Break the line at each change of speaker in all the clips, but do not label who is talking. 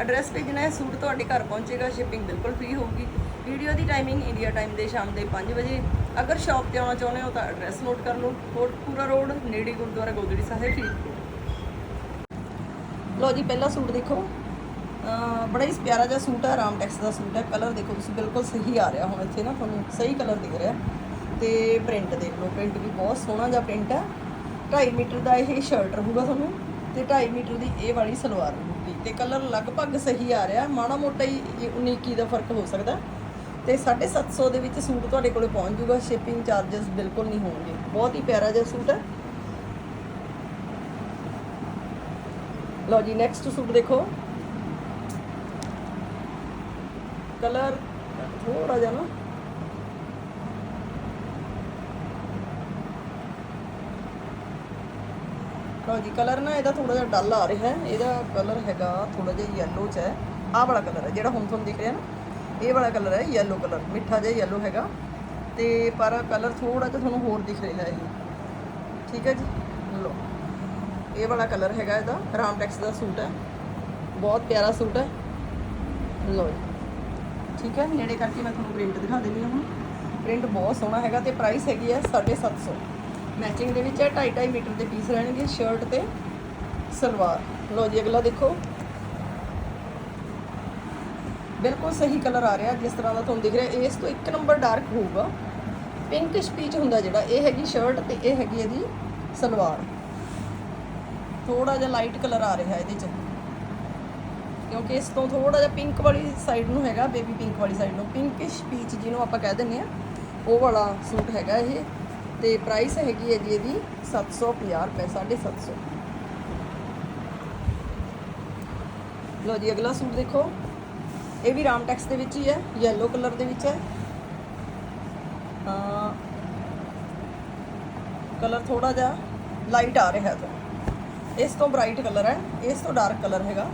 Address ਭੇਜਣਾ ਹੈ, suit ਤੁਹਾਡੇ ਘਰ ਪਹੁੰਚੇਗਾ ਸ਼ਿਪਿੰਗ ਬਿਲਕੁਲ ਫ੍ਰੀ ਹੋਊਗੀ। ਵੀਡੀਓ ਦੀ ਟਾਈਮਿੰਗ ਇੰਡੀਆ ਟਾਈਮ ਦੇ ਸ਼ਾਮ ਦੇ 5 ਵਜੇ। ਅਗਰ ਸ਼ਾਪ ਤੇ ਆਉਣਾ ਚਾਹੁੰਦੇ ਹੋ ਤਾਂ ਐਡਰੈਸ ਨੋਟ ਕਰ ਲਓ ਕੋਟਪੂਰਾ ਰੋਡ ਨੇੜੇ ਗੁਰਦੁਆਰਾ ਗੋਦੜੀ ਸਾਹਿਬ, ਫਰੀਦਕੋਟ। ਲਓ ਜੀ, ਪਹਿਲਾ ਸੂਟ ਦੇਖੋ। ਬੜਾ ਹੀ ਪਿਆਰਾ ਜਿਹਾ ਸੂਟ ਹੈ ਰਾਮਟੈਕਸ ਦਾ ਸੂਟ ਹੈ। ਕਲਰ ਦੇਖੋ ਤੁਸੀਂ, ਬਿਲਕੁਲ ਸਹੀ ਆ ਰਿਹਾ ਹੁਣ ਇੱਥੇ ਨਾ, ਤੁਹਾਨੂੰ ਸਹੀ ਕਲਰ ਦਿਖ ਰਿਹਾ। ਤੇ ਪ੍ਰਿੰਟ ਦੇਖ ਲਓ ਪ੍ਰਿੰਟ ਵੀ ਬਹੁਤ ਸੋਹਣਾ ਜਿਹਾ ਪ੍ਰਿੰਟ ਹੈ। 2.5 ਮੀਟਰ ਦਾ ਇਹ ਸ਼ਰਟ ਰਹੂਗਾ ਤੁਹਾਨੂੰ। ਤੇ 2.5 ਮੀਟਰ ਦੀ ਇਹ ਵਾਲੀ ਸਲਵਾਰ ਰਹੂਗੀ ਤੇ ਕਲਰ ਲਗਭਗ ਸਹੀ ਆ ਰਿਹਾ। ਮਾੜਾ ਮੋਟਾ ਹੀ 19 ਦਾ ਫ਼ਰਕ ਹੋ ਸਕਦਾ। ਤੇ 750 ਦੇ ਵਿੱਚ ਸੂਟ ਤੁਹਾਡੇ ਕੋਲੇ ਪਹੁੰਚ ਜਾਊਗਾ ਸ਼ਿਪਿੰਗ ਚਾਰजेस ਬਿਲਕੁਲ ਨਹੀਂ ਹੋਣਗੇ। ਬਹੁਤ ਹੀ ਪਿਆਰਾ ਜਿਹਾ ਸੂਟ ਹੈ। ਲਓ ਜੀ ਨੈਕਸਟ ਸੂਟ ਦੇਖੋ। ਕਲਰ ਥੋੜਾ ਜਿਹਾ ਨਾ ਲਓ ਜੀ ਕਲਰ ਨਾ ਇਹਦਾ ਥੋੜਾ ਜਿਹਾ ਡਲ ਆ ਰਿਹਾ ਹੈ। ਇਹਦਾ ਕਲਰ ਹੈਗਾ ਥੋੜਾ ਜਿਹਾ ਯੈਲੋ ਚ ਹੈ। ਆਹ ਵਾਲਾ ਕਲਰ ਹੈ, ਜਿਹੜਾ ਹੁਣ ਤੁਹਾਨੂੰ ਦਿਖ ਰਿਹਾ ਨਾ, ਇਹ ਵਾਲਾ ਕਲਰ ਹੈ ਯੈਲੋ ਕਲਰ ਮਿੱਠਾ ਜਿਹਾ ਯੈਲੋ ਹੈਗਾ। ਤੇ ਪਰ ਕਲਰ ਥੋੜਾ ਜਿਹਾ ਤੁਹਾਨੂੰ ਹੋਰ ਦਿਖ ਰਿਹਾ ਹੈ ਇਹ। ਠੀਕ ਹੈ ਜੀ? ਲਓ, ਇਹ ਵਾਲਾ ਕਲਰ ਹੈਗਾ ਇਹਦਾ ਰਾਮ ਟੈਕਸ ਦਾ ਸੂਟ ਹੈ। ਬਹੁਤ ਪਿਆਰਾ ਸੂਟ ਹੈ। ਲਓ ਜੀ। ਠੀਕ ਹੈ? ਨੇੜੇ ਕਰਕੇ ਮੈਂ ਤੁਹਾਨੂੰ ਪ੍ਰਿੰਟ ਦਿਖਾ ਦਿੰਦੀ ਹਾਂ ਹੁਣ। ਪ੍ਰਿੰਟ ਬਹੁਤ ਸੋਹਣਾ ਹੈਗਾ ਤੇ ਪ੍ਰਾਈਸ ਹੈਗੀ ਹੈ 750 ਮੈਚਿੰਗ ਦੇ ਵਿੱਚ ਹੈ 2.5 ਮੀਟਰ ਦੇ ਪੀਸ ਰਹਿਣਗੇ ਸ਼ਰਟ ਤੇ ਸਲਵਾਰ। ਲਓ ਜੀ, ਅਗਲਾ ਦੇਖੋ। ਬਿਲਕੁਲ ਸਹੀ ਕਲਰ ਆ ਰਿਹਾ, ਜਿਸ ਤਰ੍ਹਾਂ ਦਾ ਤੁਹਾਨੂੰ ਦਿਖ ਰਿਹਾ। ਇਸ ਤੋਂ ਇੱਕ ਨੰਬਰ ਡਾਰਕ ਹੋਊਗਾ। ਪਿੰਕਿਸ਼ ਪੀਚ ਹੁੰਦਾ ਜਿਹੜਾ, ਇਹ ਹੈਗੀ ਸ਼ਰਟ ਤੇ ਇਹ ਹੈਗੀ ਇਹਦੀ ਸਲਵਾਰ। ਥੋੜਾ ਜਿਹਾ ਲਾਈਟ ਕਲਰ ਆ ਰਿਹਾ ਇਹਦੇ 'ਚ। ਕਿਉਂਕਿ ਇਸ ਤੋਂ ਥੋੜਾ ਜਿਹਾ ਪਿੰਕ ਵਾਲੀ ਸਾਈਡ ਨੂੰ ਹੈਗਾ ਬੇਬੀ ਪਿੰਕ ਵਾਲੀ ਸਾਈਡ ਨੂੰ। ਪਿੰਕਿਸ਼ ਪੀਚ ਜਿਹਨੂੰ ਆਪਾਂ ਕਹਿ ਦਿੰਦੇ ਆ, ਉਹ ਵਾਲਾ ਸੂਟ ਹੈਗਾ ਇਹ। ਤੇ ਪ੍ਰਾਈਸ ਹੈਗੀ ਹੈ ਜੀ ਇਹਦੀ 750 ਰੁਪਏ 750 ਲੋ ਜੀ, ਅਗਲਾ ਸੂਟ ਦੇਖੋ। ਇਹ ਵੀ ਰਾਮ ਟੈਕਸ ਦੇ ਵਿੱਚ ਹੀ ਹੈ ਯੈਲੋ ਕਲਰ ਦੇ ਵਿੱਚ ਹੈ। ਕਲਰ ਥੋੜਾ ਜਿਹਾ ਲਾਈਟ ਆ ਰਿਹਾ ਹੈ। ਇਸ ਤੋਂ ਬ੍ਰਾਈਟ ਕਲਰ ਹੈ, ਇਸ ਤੋਂ ਡਾਰਕ ਕਲਰ ਹੈਗਾ,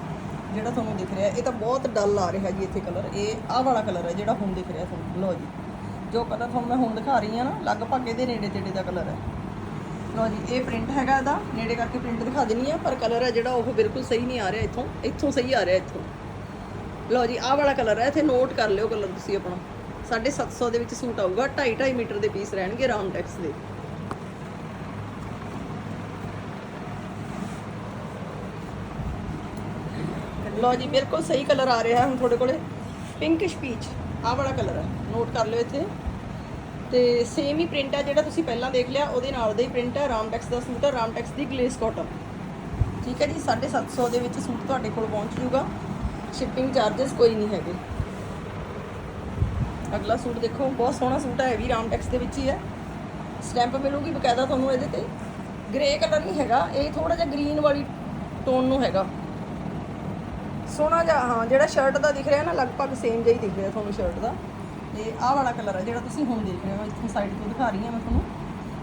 ਜਿਹੜਾ ਤੁਹਾਨੂੰ ਦਿਖ ਰਿਹਾ ਇਹ ਤਾਂ ਬਹੁਤ ਡਲ ਆ ਰਿਹਾ ਜੀ ਇੱਥੇ ਕਲਰ ਇਹ ਆਹ ਵਾਲਾ ਕਲਰ ਹੈ ਜਿਹੜਾ ਹੁਣ ਦਿਖ ਰਿਹਾ ਤੁਹਾਨੂੰ। ਲਓ ਜੀ। ਜੋ ਕਲਰ ਤੁਹਾਨੂੰ ਮੈਂ ਹੁਣ ਦਿਖਾ ਰਹੀ ਹਾਂ ਨਾ, ਲਗਭਗ ਇਹਦੇ ਨੇੜੇ ਤੇੜੇ ਦਾ ਕਲਰ ਹੈ। ਲਓ ਜੀ, ਇਹ ਪ੍ਰਿੰਟ ਹੈਗਾ ਇਹਦਾ, ਨੇੜੇ ਕਰਕੇ ਪ੍ਰਿੰਟ ਦਿਖਾ ਦਿੰਨੀ ਆ ਪਰ ਕਲਰ ਹੈ ਜਿਹੜਾ ਉਹ ਬਿਲਕੁਲ ਸਹੀ ਨਹੀਂ ਆ ਰਿਹਾ ਇੱਥੋਂ ਇੱਥੋਂ ਸਹੀ ਆ ਰਿਹਾ ਇੱਥੋਂ। ਲਓ ਜੀ, ਆਹ ਵਾਲਾ ਕਲਰ ਹੈ, ਇੱਥੇ ਨੋਟ ਕਰ ਲਿਓ ਕਲਰ ਤੁਸੀਂ ਆਪਣਾ। 750 ਦੇ ਵਿੱਚ ਸੂਟ ਆਊਗਾ 2.5 2.5 ਮੀਟਰ ਦੇ ਪੀਸ ਰਹਿਣਗੇ ਰਾਮਟੈਕਸ ਦੇ। ਲਓ ਜੀ, ਬਿਲਕੁਲ ਸਹੀ ਕਲਰ ਆ ਰਿਹਾ ਹੁਣ ਤੁਹਾਡੇ ਕੋਲੇ। ਪਿੰਕਿਸ਼ ਪੀਚ ਆਹ ਵਾਲਾ ਕਲਰ ਹੈ ਨੋਟ ਕਰ ਲਿਓ ਇੱਥੇ। ਤੇ ਸੇਮ ਹੀ ਪ੍ਰਿੰਟ ਹੈ ਜਿਹੜਾ ਤੁਸੀਂ ਪਹਿਲਾਂ ਦੇਖ ਲਿਆ, ਉਹਦੇ ਨਾਲ ਦਾ ਹੀ ਪ੍ਰਿੰਟ ਹੈ ਰਾਮਟੈਕਸ ਦਾ ਸੂਟ ਹੈ ਰਾਮਟੈਕਸ ਦੀ ਗਲੇਸ ਕਾਟਨ ਠੀਕ ਹੈ ਜੀ 750 ਦੇ ਵਿੱਚ ਸੂਟ ਤੁਹਾਡੇ ਕੋਲ ਪਹੁੰਚ ਜੂਗਾ। ਸ਼ਿਪਿੰਗ ਚਾਰजेस ਕੋਈ ਨਹੀਂ ਹੈਗੇ। ਅਗਲਾ ਸੂਟ ਦੇਖੋ, ਬਹੁਤ ਸੋਹਣਾ ਸੂਟ ਹੈ ਵੀ ਰਾਮਟੈਕਸ ਦੇ ਵਿੱਚ ਹੀ ਹੈ ਸਟੈਂਪ ਮਿਲੂਗੀ ਬਕਾਇਦਾ ਤੁਹਾਨੂੰ ਇਹਦੇ ਤੇ। ਗ੍ਰੇ ਕਲਰ ਨਹੀਂ ਹੈਗਾ, ਇਹ ਥੋੜਾ ਜਿਹਾ ਗ੍ਰੀਨ ਵਾਲੀ ਟੋਨ ਨੂੰ ਹੈਗਾ। ਸੋਹਣਾ ਜਿਹਾ, ਹਾਂ, ਜਿਹੜਾ ਸ਼ਰਟ ਦਾ ਦਿਖ ਰਿਹਾ ਨਾ, ਲਗਭਗ ਸੇਮ ਜਿਹਾ ਹੀ ਦਿਖ ਰਿਹਾ ਤੁਹਾਨੂੰ ਸ਼ਰਟ ਦਾ। ਤੇ ਆਹ ਵਾਲਾ ਕਲਰ ਹੈ ਜਿਹੜਾ ਤੁਸੀਂ ਹੁਣ ਦੇਖ ਰਹੇ ਹੋ, ਇੱਥੋਂ ਸਾਈਡ ਤੋਂ ਦਿਖਾ ਰਹੀ ਹਾਂ ਮੈਂ ਤੁਹਾਨੂੰ।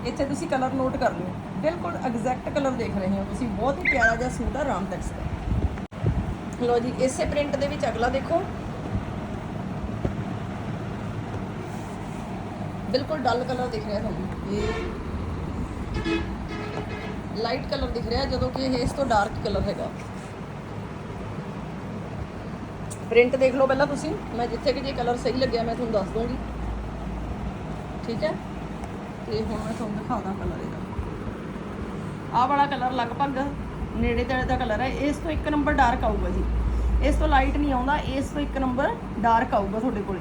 ਇੱਥੇ ਤੁਸੀਂ ਕਲਰ ਨੋਟ ਕਰ ਲਿਓ। ਬਿਲਕੁਲ ਐਗਜ਼ੈਕਟ ਕਲਰ ਦੇਖ ਰਹੇ ਹੋ ਤੁਸੀਂ, ਬਹੁਤ ਹੀ ਪਿਆਰਾ ਜਿਹਾ ਸੂਟ ਹੈ ਰਾਮਟੈਕਸ ਦਾ। ਲਓ ਜੀ, ਇਸੇ ਪ੍ਰਿੰਟ ਦੇ ਵਿੱਚ ਅਗਲਾ ਦੇਖੋ। ਬਿਲਕੁਲ ਡਲ ਕਲਰ ਦਿਖ ਰਿਹਾ ਤੁਹਾਨੂੰ। ਇਹ ਲਾਈਟ ਕਲਰ ਦਿਖ ਰਿਹਾ, ਜਦੋਂ ਕਿ ਇਹ ਇਸ ਤੋਂ ਡਾਰਕ ਕਲਰ ਹੈਗਾ। ਪ੍ਰਿੰਟ ਦੇਖ ਲਓ ਪਹਿਲਾਂ ਤੁਸੀਂ। ਮੈਂ ਜਿੱਥੇ ਕਿ ਜੇ ਕਲਰ ਸਹੀ ਲੱਗਿਆ, ਮੈਂ ਤੁਹਾਨੂੰ ਦੱਸ ਦੂੰਗੀ ਠੀਕ ਹੈ? ਤੇ ਹੁਣ ਮੈਂ ਤੁਹਾਨੂੰ ਦਿਖਾਉਂਦਾ ਕਲਰ ਇਹਦਾ। ਆਹ ਵਾਲਾ ਕਲਰ ਲਗਭਗ ਨੇੜੇ ਤੇੜੇ ਦਾ ਕਲਰ ਹੈ। ਇਸ ਤੋਂ ਇੱਕ ਨੰਬਰ ਡਾਰਕ ਆਊਗਾ ਜੀ। ਇਸ ਤੋਂ ਲਾਈਟ ਨਹੀਂ ਆਉਂਦਾ, ਇਸ ਤੋਂ ਇੱਕ ਨੰਬਰ ਡਾਰਕ ਆਊਗਾ ਤੁਹਾਡੇ ਕੋਲੇ।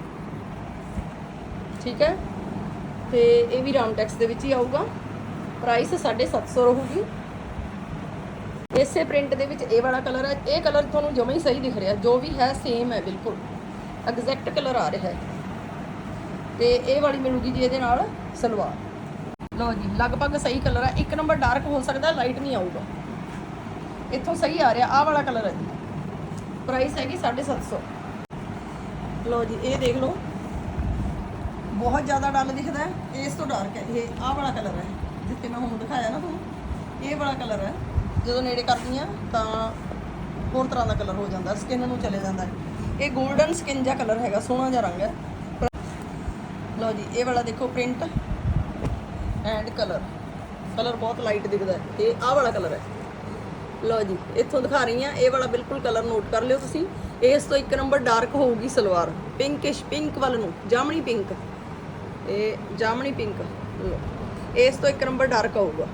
ਠੀਕ ਹੈ? ਤੇ ਇਹ ਵੀ ਰਾਮਟੈਕਸ ਦੇ ਵਿੱਚ ਹੀ ਆਊਗਾ। ਪ੍ਰਾਈਸ 750 ਰਹੂਗੀ। ਇਸੇ ਪ੍ਰਿੰਟ ਦੇ ਵਿੱਚ ਇਹ ਵਾਲਾ ਕਲਰ ਹੈ। ਇਹ ਕਲਰ ਤੁਹਾਨੂੰ ਜਮਾ ਹੀ ਸਹੀ ਦਿਖ ਰਿਹਾ। ਜੋ ਵੀ ਹੈ ਸੇਮ ਹੈ, ਬਿਲਕੁਲ। ਐਗਜ਼ੈਕਟ ਕਲਰ ਆ ਰਿਹਾ ਹੈ। ਤੇ ਇਹ ਵਾਲੀ ਮਿਲੂਗੀ ਜੀ ਇਹਦੇ ਨਾਲ ਸਲਵਾਰ। ਲਓ ਜੀ, ਲਗਭਗ ਸਹੀ ਕਲਰ ਹੈ। ਇੱਕ ਨੰਬਰ ਡਾਰਕ ਹੋ ਸਕਦਾ ਲਾਈਟ ਨਹੀਂ ਆਊਗਾ। ਇੱਥੋਂ ਸਹੀ ਆ ਰਿਹਾ। ਆਹ ਵਾਲਾ ਕਲਰ ਹੈ ਜੀ। ਪ੍ਰਾਈਸ ਹੈਗੀ 750 ਲਓ ਜੀ, ਇਹ ਦੇਖ ਲਓ। ਬਹੁਤ ਜ਼ਿਆਦਾ ਡਲ ਦਿਖਦਾ ਹੈ। ਇਸ ਤੋਂ ਡਾਰਕ ਹੈ। ਇਹ ਆਹ ਵਾਲਾ ਕਲਰ ਹੈ। ਜਿੱਥੇ ਮੈਂ ਹੁਣ ਦਿਖਾਇਆ ਨਾ ਤੁਹਾਨੂੰ, ਇਹ ਵਾਲਾ ਕਲਰ ਹੈ। ਜਦੋਂ ਨੇੜੇ ਕਰਦੀ ਆ, ਤਾਂ ਹੋਰ ਤਰ੍ਹਾਂ ਦਾ ਕਲਰ ਹੋ ਜਾਂਦਾ ਸਕਿਨ ਨੂੰ ਚਲੇ ਜਾਂਦਾ ਹੈ। ਇਹ 골ਡਨ ਸਕਿਨ ਜਿਹਾ ਕਲਰ ਹੈਗਾ, ਸੋਹਣਾ ਜਿਹਾ ਰੰਗ ਹੈ। ਲਓ ਜੀ, ਇਹ ਵਾਲਾ ਦੇਖੋ ਪ੍ਰਿੰਟ ਐਂਡ ਕਲਰ ਕਲਰ ਬਹੁਤ ਲਾਈਟ ਦਿਖਦਾ ਹੈ, ਤੇ ਆਹ ਵਾਲਾ ਕਲਰ ਹੈ। ਲਓ ਜੀ, ਇੱਥੋਂ ਦਿਖਾ ਰਹੀ ਆ, ਇਹ ਵਾਲਾ ਬਿਲਕੁਲ ਕਲਰ ਨੋਟ ਕਰ ਲਿਓ ਤੁਸੀਂ। ਇਸ ਤੋਂ ਇੱਕ ਨੰਬਰ ਡਾਰਕ ਹੋਊਗੀ ਸਲਵਾਰ ਪਿੰਕਿਸ਼ ਪਿੰਕ ਵੱਲ ਨੂੰ, ਜਾਮਣੀ ਪਿੰਕ ਇਹ ਜਾਮਣੀ ਪਿੰਕ ਲਓ। ਇਸ ਤੋਂ ਇੱਕ ਨੰਬਰ ਡਾਰਕ ਆਊਗਾ।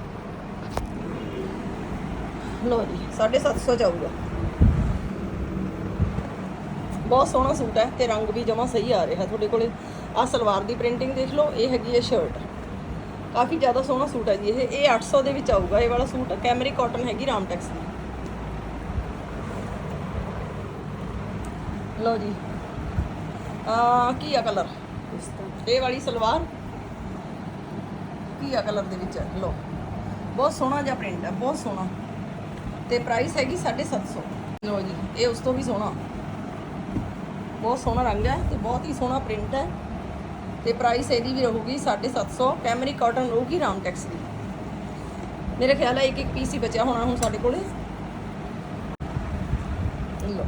ਲਓ ਜੀ 750 ਚ ਆਊਗਾ ਬਹੁਤ ਸੋਹਣਾ ਸੂਟ ਹੈ ਤੇ ਰੰਗ ਵੀ ਜਮਾ ਸਹੀ ਆ ਰਿਹਾ ਤੁਹਾਡੇ ਕੋਲੇ। ਆ ਸਲਵਾਰ ਦੀ ਪ੍ਰਿੰਟਿੰਗ ਦੇਖ ਲਓ, ਇਹ ਹੈਗੀ ਹੈ ਸ਼ਰਟ ਕਾਫੀ ਜ਼ਿਆਦਾ ਸੋਹਣਾ ਸੂਟ ਹੈ ਜੀ ਇਹ। ਇਹ 800 ਦੇ ਵਿੱਚ ਆਊਗਾ ਇਹ ਵਾਲਾ ਸੂਟ। ਕੈਮਰੀ ਕਾਟਨ ਹੈਗੀ ਰਾਮਟੈਕਸ ਦੀ। ਲੋ ਜੀ। ਆ ਕੀ ਆ ਕਲਰ ਇਹ ਵਾਲੀ ਸਲਵਾਰ। ਕੀ ਆ ਕਲਰ ਦੇ ਵਿੱਚ ਹੈ? ਲਓ। ਬਹੁਤ ਸੋਹਣਾ ਜਿਹਾ ਪ੍ਰਿੰਟ ਹੈ, ਬਹੁਤ ਸੋਹਣਾ। ਤੇ ਪ੍ਰਾਈਸ ਹੈਗੀ 750 ਲਓ ਜੀ, ਇਹ ਉਸ ਤੋਂ ਵੀ ਸੋਹਣਾ। ਬਹੁਤ ਸੋਹਣਾ ਰੰਗ ਹੈ ਤੇ ਬਹੁਤ ਹੀ ਸੋਹਣਾ ਪ੍ਰਿੰਟ ਹੈ। ਤੇ ਪ੍ਰਾਈਸ ਇਹਦੀ ਵੀ ਰਹੂਗੀ 750 ਕੈਮਰੀ ਕਾਟਨ ਰਹੂਗੀ ਰਾਮਟੈਕਸ ਦੀ। ਮੇਰੇ ਖਿਆਲ ਹੈ ਇੱਕ ਇੱਕ ਪੀਸ ਹੀ ਬਚਿਆ ਹੋਣਾ ਹੁਣ ਸਾਡੇ ਕੋਲੇ। ਲਓ।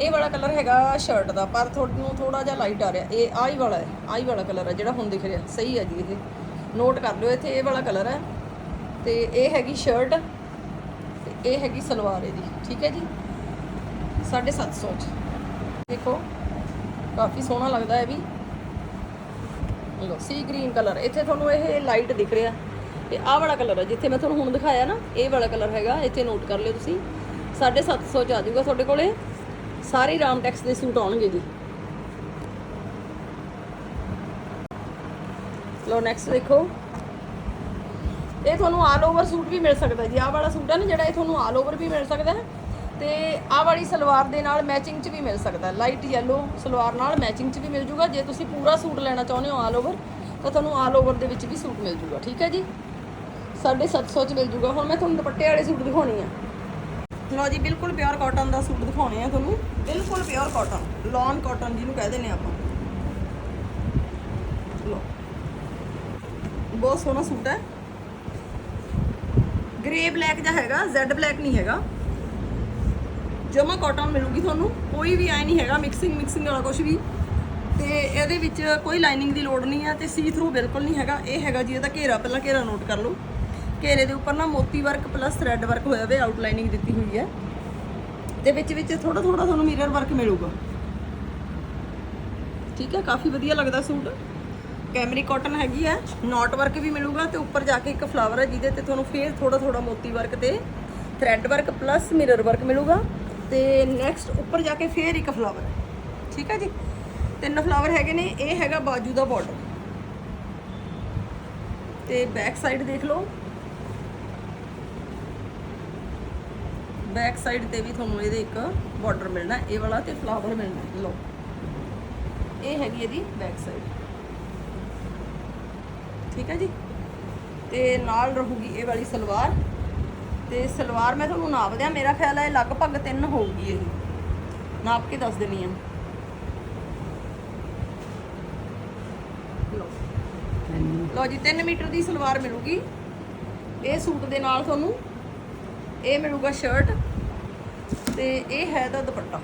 ਇਹ ਵਾਲਾ ਕਲਰ ਹੈਗਾ ਸ਼ਰਟ ਦਾ, ਪਰ ਤੁਹਾਨੂੰ ਥੋੜਾ ਜਿਹਾ ਲਾਈਟ ਆ ਰਿਹਾ। ਇਹ ਆਹੀ ਵਾਲਾ ਹੈ ਆਹੀ ਵਾਲਾ ਕਲਰ ਹੈ, ਜਿਹੜਾ ਹੁਣ ਦਿਖ ਰਿਹਾ। ਸਹੀ ਹੈ ਜੀ ਇਹ। ਨੋਟ ਕਰ ਲਿਓ ਇੱਥੇ, ਇਹ ਵਾਲਾ ਕਲਰ ਹੈ। ਤੇ ਇਹ ਹੈਗੀ ਸ਼ਰਟ ਇਹ ਹੈਗੀ ਸਲਵਾਰ ਇਹਦੀ, ਠੀਕ ਹੈ ਜੀ? 750 ਚ। ਦੇਖੋ, ਕਾਫੀ ਸੋਹਣਾ ਲੱਗਦਾ ਹੈ ਵੀ। ਲੋ ਸੀ ਗ੍ਰੀਨ ਕਲਰ। ਇੱਥੇ ਤੁਹਾਨੂੰ ਇਹ ਲਾਈਟ ਦਿਖ ਰਿਹਾ। ਤੇ ਆਹ ਵਾਲਾ ਕਲਰ ਹੈ ਜਿੱਥੇ ਮੈਂ ਤੁਹਾਨੂੰ ਹੁਣ ਦਿਖਾਇਆ ਨਾ, ਇਹ ਵਾਲਾ ਕਲਰ ਹੈਗਾ। ਇੱਥੇ ਨੋਟ ਕਰ ਲਿਓ ਤੁਸੀਂ। 750 ਚ ਆ ਜਾਊਗਾ ਤੁਹਾਡੇ ਕੋਲੇ। ਸਾਰੇ ਰਾਮ ਟੈਕਸ ਦੇ ਸੂਟ ਆਉਣਗੇ ਜੀ। ਲੋ ਨੈਕਸਟ ਦੇਖੋ। ਇਹ ਤੁਹਾਨੂੰ ਆਲ ਓਵਰ ਸੂਟ ਵੀ ਮਿਲ ਸਕਦਾ ਜੀ। ਆਹ ਵਾਲਾ ਸੂਟ ਹੈ ਨਾ ਜਿਹੜਾ, ਇਹ ਤੁਹਾਨੂੰ ਆਲ ਓਵਰ ਵੀ ਮਿਲ ਸਕਦਾ ਹੈ। ਤੇ ਆਹ ਵਾਲੀ ਸਲਵਾਰ ਦੇ ਨਾਲ ਮੈਚਿੰਗ 'ਚ ਵੀ ਮਿਲ ਸਕਦਾ ਲਾਈਟ ਯੈਲੋ ਸਲਵਾਰ ਨਾਲ ਮੈਚਿੰਗ 'ਚ ਵੀ ਮਿਲ ਜੂਗਾ। ਜੇ ਤੁਸੀਂ ਪੂਰਾ ਸੂਟ ਲੈਣਾ ਚਾਹੁੰਦੇ ਹੋ ਆਲ ਓਵਰ ਤਾਂ ਤੁਹਾਨੂੰ ਆਲ ਓਵਰ ਦੇ ਵਿੱਚ ਵੀ ਸੂਟ ਮਿਲ ਜੂਗਾ। ਠੀਕ ਹੈ ਜੀ? 750 ਚ ਮਿਲ ਜੂਗਾ। ਹੁਣ ਮੈਂ ਤੁਹਾਨੂੰ ਦੁਪੱਟੇ ਵਾਲੇ ਸੂਟ ਦਿਖਾਉਣੀ ਆ। ਲਓ ਜੀ, ਬਿਲਕੁਲ ਪਿਓਰ ਕਾਟਨ ਦਾ ਸੂਟ ਦਿਖਾਉਣੇ ਆ ਤੁਹਾਨੂੰ। ਬਿਲਕੁਲ ਪਿਓਰ ਕਾਟਨ ਲੌਨ ਕਾਟਨ ਜਿਹਨੂੰ ਕਹਿੰਦੇ ਨੇ ਆਪਾਂ। ਲਓ। ਬਹੁਤ ਸੋਹਣਾ ਸੂਟ ਹੈ। ਗ੍ਰੇ ਬਲੈਕ ਜਿਹਾ ਹੈਗਾ ਜ਼ੈਡ ਬਲੈਕ ਨਹੀਂ ਹੈਗਾ। ਜਮਾ ਕਾਟਨ ਮਿਲੂਗੀ ਤੁਹਾਨੂੰ, ਕੋਈ ਵੀ ਐ ਨਹੀਂ ਹੈਗਾ ਮਿਕਸਿੰਗ ਮਿਕਸਿੰਗ ਵਾਲਾ ਕੁਝ ਵੀ। ਤੇ ਇਹਦੇ ਵਿੱਚ ਕੋਈ ਲਾਈਨਿੰਗ ਦੀ ਲੋੜ ਨਹੀਂ ਹੈ ਤੇ ਸੀ ਥਰੂ ਬਿਲਕੁਲ ਨਹੀਂ ਹੈਗਾ। ਇਹ ਹੈਗਾ ਜੀ, ਇਹਦਾ ਘੇਰਾ, ਪਹਿਲਾਂ ਘੇਰਾ ਨੋਟ ਕਰ ਲਓ। ਘੇਰੇ ਦੇ ਉੱਪਰ ਨਾ ਮੋਤੀ ਵਰਕ ਪਲੱਸ ਥ੍ਰੈਡ ਵਰਕ ਹੋਇਆ ਹੋਇਆ ਆਊਟਲਾਈਨਿੰਗ ਦਿੱਤੀ ਹੋਈ ਹੈ। ਤੇ ਵਿੱਚ ਵਿੱਚ ਥੋੜਾ ਥੋੜਾ ਤੁਹਾਨੂੰ ਮਿਰਰ ਵਰਕ ਮਿਲੂਗਾ। ਠੀਕ ਹੈ, ਕਾਫੀ ਵਧੀਆ ਲੱਗਦਾ ਸੂਟ। ਕੈਮਰੀ ਕਾਟਨ ਹੈਗੀ ਹੈ ਨੋਟ ਵਰਕ ਵੀ ਮਿਲੂਗਾ ਤੇ ਉੱਪਰ ਜਾ ਕੇ ਇੱਕ ਫਲਾਵਰ ਹੈ ਜਿਹਦੇ ਤੇ ਤੁਹਾਨੂੰ ਫੇਰ ਥੋੜਾ ਥੋੜਾ ਮੋਤੀ ਵਰਕ ਤੇ thread work plus mirror work ਮਿਲੂਗਾ ਤੇ ਨੈਕਸਟ ਉੱਪਰ ਜਾ ਕੇ ਫੇਰ ਇੱਕ ਫਲਾਵਰ ਠੀਕ ਹੈ ਜੀ? ਤਿੰਨ ਫਲਾਵਰ ਹੈਗੇ ਨੇ, ਇਹ ਹੈਗਾ ਬਾਜੂ ਦਾ ਬਾਰਡਰ ਤੇ ਬੈਕ ਸਾਈਡ ਦੇਖ ਲਓ। ਬੈਕ ਸਾਈਡ ਤੇ ਵੀ ਤੁਹਾਨੂੰ ਇਹਦੇ ਇੱਕ ਬਾਰਡਰ ਮਿਲਣਾ, ਇਹ ਵਾਲਾ ਤੇ ਫਲਾਵਰ ਮਿਲਣਾ। ਲਓ। ਇਹ ਹੈਗੀ ਇਹਦੀ ਬੈਕ ਸਾਈਡ ਠੀਕ ਹੈ ਜੀ? ਤੇ ਨਾਲ ਰਹੂਗੀ ਇਹ ਵਾਲੀ ਸਲਵਾਰ। ਤੇ ਸਲਵਾਰ ਮੈਂ ਤੁਹਾਨੂੰ ਨਾਪ ਦਿਆਂ ਮੇਰਾ ਖਿਆਲ ਹੈ ਲਗਭਗ 3 ਹੋਊਗੀ ਇਹ। ਨਾਪ ਕੇ ਦੱਸ ਦੇਣੀ ਆ। ਲਓ। ਜੀ 3 ਮੀਟਰ ਦੀ ਸਲਵਾਰ ਮਿਲੂਗੀ। ਇਹ ਸੂਟ ਦੇ ਨਾਲ ਤੁਹਾਨੂੰ ਇਹ ਮਿਲੂਗਾ ਸ਼ਰਟ ਤੇ ਇਹ ਹੈ ਦਾ ਦੁਪੱਟਾ।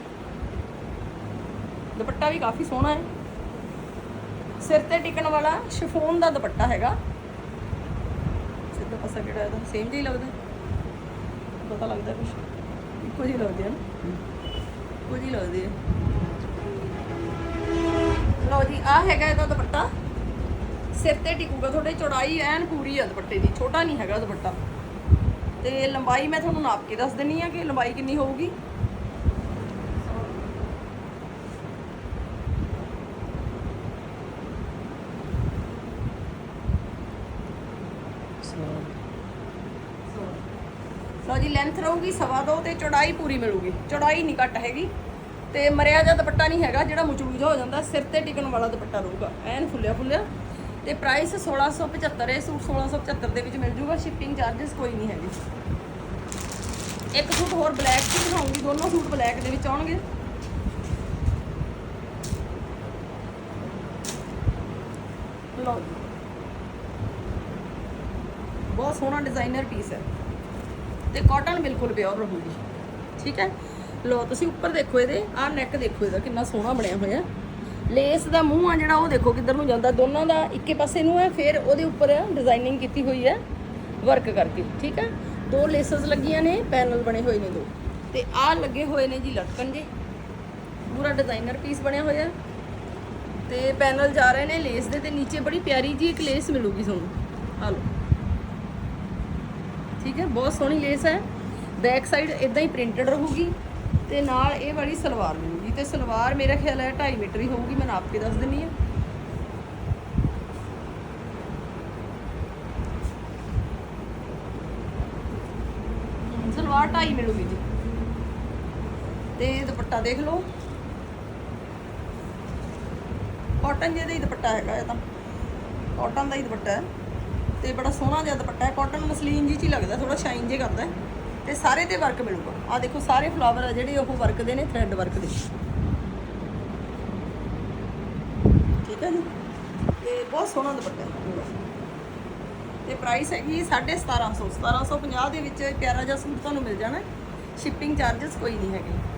ਦੁਪੱਟਾ ਵੀ ਕਾਫੀ ਸੋਹਣਾ ਹੈ। ਸਿਰ ਤੇ ਟਿਕਣ ਵਾਲਾ ਸ਼ਿਫੋਨ ਦਾ ਦੁਪੱਟਾ ਹੈਗਾ। ਸਿੱਧਾ ਪਾਸਾ ਕਿਹੜਾ ਇਹਦਾ ਸੇਮ ਜਿਹਾ ਹੀ ਲੱਗਦਾ। ਪਤਾ ਲੱਗਦਾ ਕੁਝ ਇੱਕੋ ਜਿਹੀ ਲੱਗਦੀ ਹੈ ਇੱਕੋ ਜਿਹੀ ਲੱਗਦੀ ਹੈ ਲਓ ਜੀ ਆ ਹੈਗਾ ਇਹਦਾ ਦੁਪੱਟਾ। ਸਿਰ ਤੇ ਟਿਕੂਗਾ, ਤੁਹਾਡੇ ਚੌੜਾਈ ਐਨ ਪੂਰੀ ਆ ਦੁਪੱਟੇ ਦੀ। ਛੋਟਾ ਨਹੀਂ ਹੈਗਾ ਦੁਪੱਟਾ। ਤੇ ਲੰਬਾਈ ਮੈਂ ਤੁਹਾਨੂੰ ਨਾਪ ਕੇ ਦੱਸ ਦਿੰਨੀ ਆ ਕਿ ਲੰਬਾਈ ਕਿੰਨੀ ਹੋਊਗੀ। ਦੀ ਲੈਂਥ ਰਹੂਗੀ, ਸਵਾ ਦੋ ਤੇ ਚੌੜਾਈ ਪੂਰੀ ਮਿਲੂਗੀ। ਚੌੜਾਈ ਨਹੀਂ ਘੱਟ ਹੈਗੀ। ਤੇ ਮਰਿਆ ਜਾਂ ਦੁਪੱਟਾ ਨਹੀਂ ਹੈਗਾ, ਜਿਹੜਾ ਮੁਚੜੂ ਹੋ ਜਾਂਦਾ, ਸਿਰ ਤੇ ਟਿਕਣ ਵਾਲਾ ਦੁਪੱਟਾ ਰਹੂਗਾ। ਐਨ ਫੁੱਲਿਆ ਫੁੱਲਿਆ। ਤੇ ਪ੍ਰਾਈਸ 1675 ਇਹ ਸੂਟ 1675 ਦੇ ਵਿੱਚ ਮਿਲ ਜੂਗਾ ਸ਼ਿਪਿੰਗ ਚਾਰजेस ਕੋਈ ਨਹੀਂ ਹੈਗੇ। ਇੱਕ ਸੂਟ ਹੋਰ ਬਲੈਕ ਵੀ ਦਿਖਾਉਂਗੀ, ਦੋਨੋਂ ਸੂਟ ਬਲੈਕ ਦੇ ਵਿੱਚ ਆਉਣਗੇ। ਬਹੁਤ ਸੋਹਣਾ ਡਿਜ਼ਾਈਨਰ ਪੀਸ ਹੈ। ਤੇ ਕਾਟਨ ਬਿਲਕੁਲ ਪਿਓਰ ਰਹੂਗੀ। ਠੀਕ ਹੈ? ਲੋ ਤੁਸੀਂ ਉੱਪਰ ਦੇਖੋ ਇਹਦੇ, ਆਹ ਨੈਕ ਦੇਖੋ ਇਹਦਾ, ਕਿੰਨਾ ਸੋਹਣਾ ਬਣਿਆ ਹੋਇਆ। ਲੇਸ ਦਾ ਮੂੰਹ ਆ ਜਿਹੜਾ, ਉਹ ਦੇਖੋ ਕਿੱਧਰ ਨੂੰ ਜਾਂਦਾ। ਦੋਨਾਂ ਦਾ ਇੱਕੇ ਪਾਸੇ ਨੂੰ ਹੈ, ਫਿਰ ਉਹਦੇ ਉੱਪਰ ਡਿਜ਼ਾਈਨਿੰਗ ਕੀਤੀ ਹੋਈ ਹੈ ਵਰਕ ਕਰਕੇ। ਠੀਕ ਹੈ? ਦੋ ਲੇਸਸ ਲੱਗੀਆਂ ਨੇ ਪੈਨਲ ਬਣੇ ਹੋਏ ਨੇ ਦੋ। ਤੇ ਆਹ ਲੱਗੇ ਹੋਏ ਨੇ ਜੀ ਲਟਕਣ ਜੇ। ਪੂਰਾ ਡਿਜ਼ਾਈਨਰ ਪੀਸ ਬਣਿਆ ਹੋਇਆ। ਤੇ ਪੈਨਲ ਜਾ ਰਹੇ ਨੇ ਲੇਸ ਦੇ, ਤੇ ਨੀਚੇ ਬੜੀ ਪਿਆਰੀ ਜੀ ਇੱਕ ਲੇਸ ਮਿਲੂਗੀ ਤੁਹਾਨੂੰ। ਆ ਲਓ। ਠੀਕ ਹੈ, ਬਹੁਤ ਸੋਹਣੀ ਲੇਸ ਹੈ। ਬੈਕ ਸਾਈਡ ਇਦਾਂ ਹੀ ਪ੍ਰਿੰਟਡ ਰਹੂਗੀ ਤੇ ਨਾਲ ਇਹ ਵਾਲੀ ਸਲਵਾਰ ਮਿਲੂਗੀ ਤੇ ਸਲਵਾਰ ਮੇਰਾ ਖਿਆਲ ਹੈ 2.5 ਮੀਟਰ ਹੀ ਹੋਊਗੀ, ਮੈਂ ਨਾਪ ਕੇ ਦੱਸ ਦਿੰਨੀ ਆ ਸਲਵਾਰ 2.5 ਮਿਲੂਗੀ ਜੀ। ਤੇ ਦੁਪੱਟਾ ਦੇਖ ਲਓ। ਕਾਟਨ ਜਿਹਦਾ ਹੀ ਦੁਪੱਟਾ ਹੈਗਾ ਇਹ ਤਾਂ। ਕਾਟਨ ਦਾ ਹੀ ਦੁਪੱਟਾ ਹੈ। ਤੇ ਬੜਾ ਸੋਹਣਾ ਜਿਹਾ ਦੁਪੱਟਾ ਹੈ। ਕਾਟਨ ਮਸਲੀਨ ਜੀ ਚ ਹੀ ਲੱਗਦਾ ਥੋੜਾ ਸ਼ਾਈਨ ਜੇ ਕਰਦਾ ਹੈ। ਤੇ ਸਾਰੇ ਤੇ ਵਰਕ ਮਿਲੂਗਾ। ਆ ਦੇਖੋ, ਸਾਰੇ ਫਲਾਵਰ ਆ ਜਿਹੜੇ ਉਹ ਵਰਕ ਦੇ ਨੇ ਥ੍ਰੈਡ ਵਰਕ ਦੇ। ਠੀਕ ਹੈ ਜੀ? ਤੇ ਬਹੁਤ ਸੋਹਣਾ ਦੁਪੱਟਾ ਹੈ। ਪੂਰਾ। ਤੇ ਪ੍ਰਾਈਸ ਹੈਗੀ 1750 1750 ਦੇ ਵਿੱਚ ਪਿਆਰਾ ਜਿਹਾ ਸੂਟ ਤੁਹਾਨੂੰ ਮਿਲ ਜਾਣਾ। ਸ਼ਿਪਿੰਗ ਚਾਰजेस ਕੋਈ ਨਹੀਂ ਹੈਗੇ।